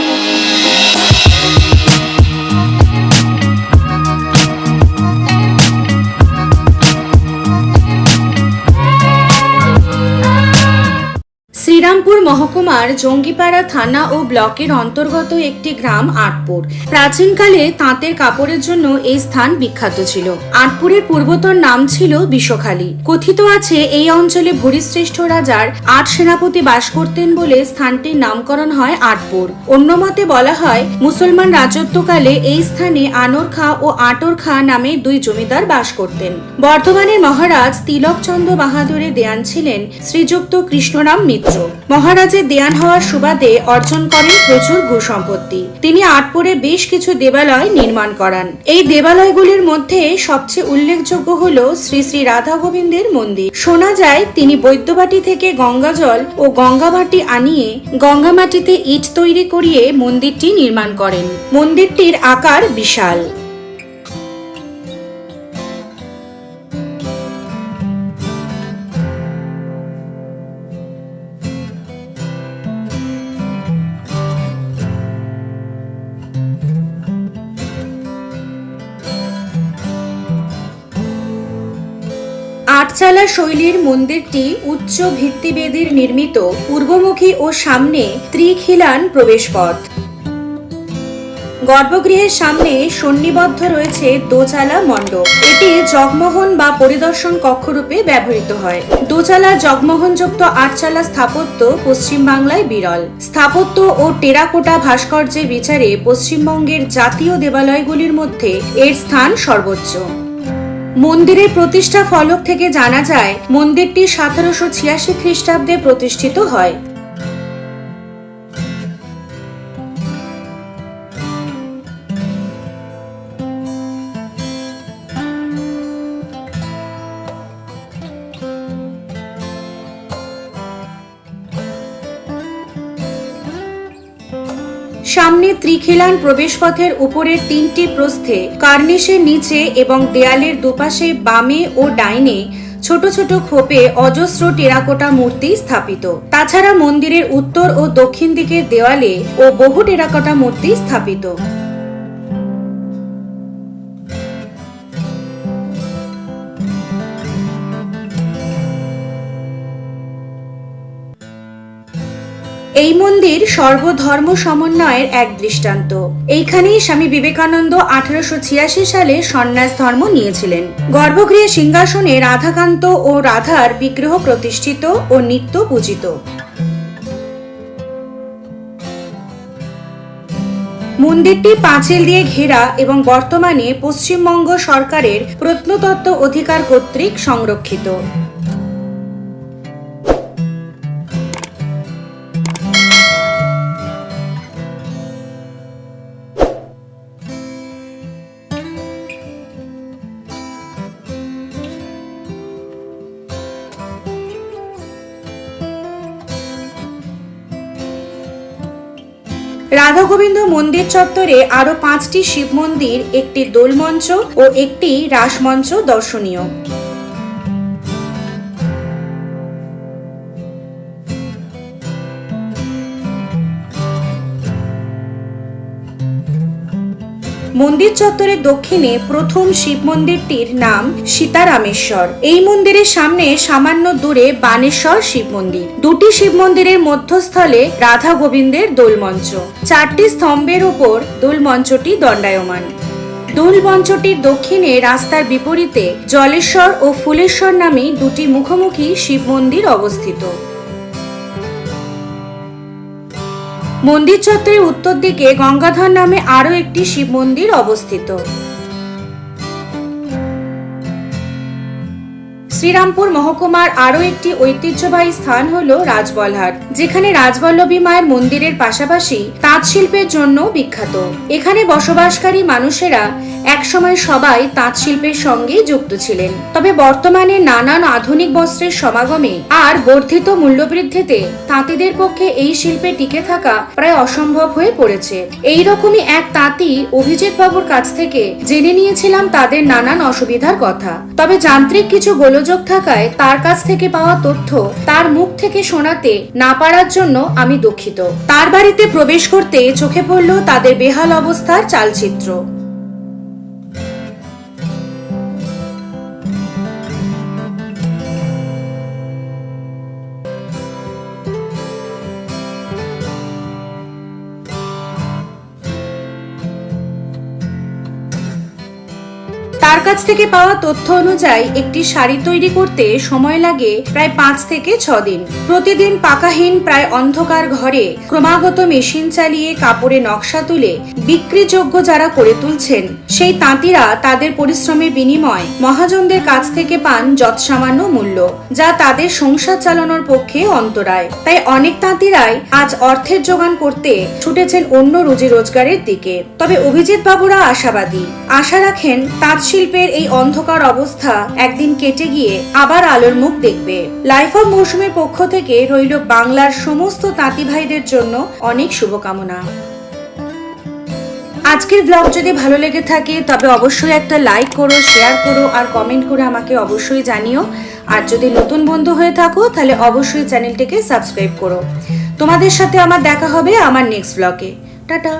শ্রীরামপুর মহকুমার জঙ্গিপাড়া থানা ও ব্লকের অন্তর্গত একটি গ্রাম আটপুর। প্রাচীনকালে তাঁতের কাপড়ের জন্য এই স্থান বিখ্যাত ছিল। আটপুরের পূর্বতন নাম ছিল বিশ্বখালী কথিত আছে, এই অঞ্চলে ভূরিশ্রেষ্ঠ রাজার আট সেনাপতি বাস করতেন বলে স্থানটির নামকরণ হয় আটপুর। অন্য মতে বলা হয়, মুসলমান রাজত্বকালে এই স্থানে আনোর খা ও আটর খা নামে দুই জমিদার বাস করতেন। বর্ধমানের মহারাজ তিলকচন্দ্র বাহাদুরের দেয়ান ছিলেন শ্রীযুক্ত কৃষ্ণরাম মিত্র। মহারাজের দেয়ান হওয়ার সুবাদে অর্জন করেন প্রচুর ভূসম্পত্তি। তিনি আটপুরে বেশ কিছু দেবালয় নির্মাণ করান। এই দেবালয়গুলির মধ্যে সবচেয়ে উল্লেখযোগ্য হল শ্রী শ্রী রাধা গোবিন্দের মন্দির। শোনা যায়, তিনি বৈদ্যবাটি থেকে গঙ্গাজল ও গঙ্গাবাটি আনিয়ে গঙ্গামাটিতে ইট তৈরি করিয়ে মন্দিরটি নির্মাণ করেন। মন্দিরটির আকার বিশাল। আটচালা শৈলীর মন্দিরটি উচ্চ ভিত্তিবেদির নির্মিত, পূর্বমুখী ও সামনে ত্রিখিলান প্রবেশপথ। গর্ভগৃহের সামনে সন্নিবদ্ধ রয়েছে দোচালা মণ্ডপ। এটি জগমোহন বা পরিদর্শন কক্ষরূপে ব্যবহৃত হয়। দোচালা জগমোহনযুক্ত আটচালা স্থাপত্য পশ্চিমবাংলায় বিরল। স্থাপত্য ও টেরাকোটা ভাস্কর্যের বিচারে পশ্চিমবঙ্গের জাতীয় দেবালয়গুলির মধ্যে এর স্থান সর্বোচ্চ। মন্দিরের প্রতিষ্ঠা ফলক থেকে জানা যায় মন্দিরটি সতেরোশো ছিয়াশি খ্রিস্টাব্দে প্রতিষ্ঠিত হয়। সামনে ত্রিখিলান প্রবেশপথের উপরের তিনটি প্রস্থে, কার্নিশের নিচে এবং দেয়ালের দুপাশে বামে ও ডাইনে ছোট ছোট খোপে অজস্র টেরাকোটা মূর্তি স্থাপিত। তাছাড়া মন্দিরের উত্তর ও দক্ষিণ দিকের দেওয়ালে ও বহু টেরাকোটা মূর্তি স্থাপিত। এই মন্দির সর্বধর্ম সমন্বয়ের এক দৃষ্টান্ত। এইখানেই স্বামী বিবেকানন্দ আঠারোশো ছিয়াশি সালে সন্ন্যাস ধর্ম নিয়েছিলেন। গর্ভগৃহে সিংহাসনে রাধাকান্ত ও রাধার বিগ্রহ প্রতিষ্ঠিত ও নিত্য পূজিত। মন্দিরটি পাঁচিল দিয়ে ঘেরা এবং বর্তমানে পশ্চিমবঙ্গ সরকারের প্রত্নতত্ত্ব অধিকার কর্তৃক সংরক্ষিত। রাধা গোবিন্দ মন্দির চত্বরে আরও পাঁচটি শিব মন্দির একটি দোলমঞ্চ ও একটি রাসমঞ্চ দর্শনীয়। মন্দির চত্বরের দক্ষিণে প্রথম শিব মন্দিরটির নাম সীতারামেশ্বর। এই মন্দিরের সামনে সামান্য দূরে বানেশ্বর শিব মন্দির। দুটি শিব মন্দিরের মধ্যস্থলে রাধা গোবিন্দের দোলমঞ্চ। চারটি স্তম্ভের উপর দোলমঞ্চটি দণ্ডায়মান। দোল মঞ্চটির দক্ষিণে রাস্তার বিপরীতে জলেশ্বর ও ফুলেশ্বর নামে দুটি মুখোমুখি শিব মন্দির অবস্থিত। মন্দির চত্বরের উত্তর দিকে গঙ্গাধর নামে আরও একটি শিব মন্দির অবস্থিত। শ্রীরামপুর মহকুমার আরও একটি ঐতিহ্যবাহী স্থান হল রাজবলহাট যেখানে রাজবল্লভী মায়ের মন্দিরের পাশাপাশি তাঁত শিল্পের জন্য বিখ্যাত। এখানে বসবাসকারী মানুষেরা একসময় সবাই তাঁত শিল্পের সঙ্গে যুক্ত ছিলেন। তবে বর্তমানে নানান আধুনিক বস্ত্রের সমাগমে আর বর্ধিত মূল্যবৃদ্ধিতে তাঁতিদের পক্ষে এই শিল্পে টিকে থাকা প্রায় অসম্ভব হয়ে পড়েছে। এই রকমই এক তাঁতি অভিজিৎ বাবুর কাছ থেকে জেনে নিয়েছিলাম তাদের নানান অসুবিধার কথা। তবে যান্ত্রিক কিছু গোলযোগ সুযোগ থাকায় তার কাছ থেকে পাওয়া তথ্য তার মুখ থেকে শোনাতে না পারার জন্য আমি দুঃখিত। তার বাড়িতে প্রবেশ করতে চোখে পড়ল তাদের বেহাল অবস্থার চালচিত্র। কাছ থেকে পাওয়া তথ্য অনুযায়ী একটি শাড়ি তৈরি করতে সময় লাগে প্রায় পাঁচ থেকে ছ দিন। প্রতিদিন পাকাহীন প্রায় অন্ধকার ঘরে ক্রমাগত মেশিন চালিয়ে কাপড়ে নকশা তুলে বিক্রিযোগ্য যারা করে তুলছেন, সেই তাঁতিরা তাদের পরিশ্রমের বিনিময় মহাজনদের কাছ থেকে পান যৎসামান্য মূল্য, যা তাদের সংসার চালানোর পক্ষে অন্তরায়। তাই অনেক তাঁতিরাই আজ অর্থের যোগান করতে ছুটেছেন অন্য রুজি রোজগারের দিকে। তবে অভিজিৎ বাবুরা আশাবাদী। আশা রাখেন তাঁত শিল্পের এই অন্ধকার অবস্থা একদিন কেটে গিয়ে আবার আলোর মুখ দেখবে। লাইফ অফ মৌসুমের পক্ষ থেকে রইল বাংলার সমস্ত তাঁতি ভাইদের জন্য অনেক শুভকামনা। আজকের ব্লগ যদি ভালো লেগে থাকে, তবে অবশ্যই একটা লাইক করো শেয়ার করো, আর কমেন্ট করে আমাকে অবশ্যই জানিও। আর যদি নতুন বন্ধু হয়ে থাকো, তাহলে অবশ্যই চ্যানেলটিকে সাবস্ক্রাইব করো। তোমাদের সাথে আমার দেখা হবে আমার নেক্সট ব্লগে টাটা।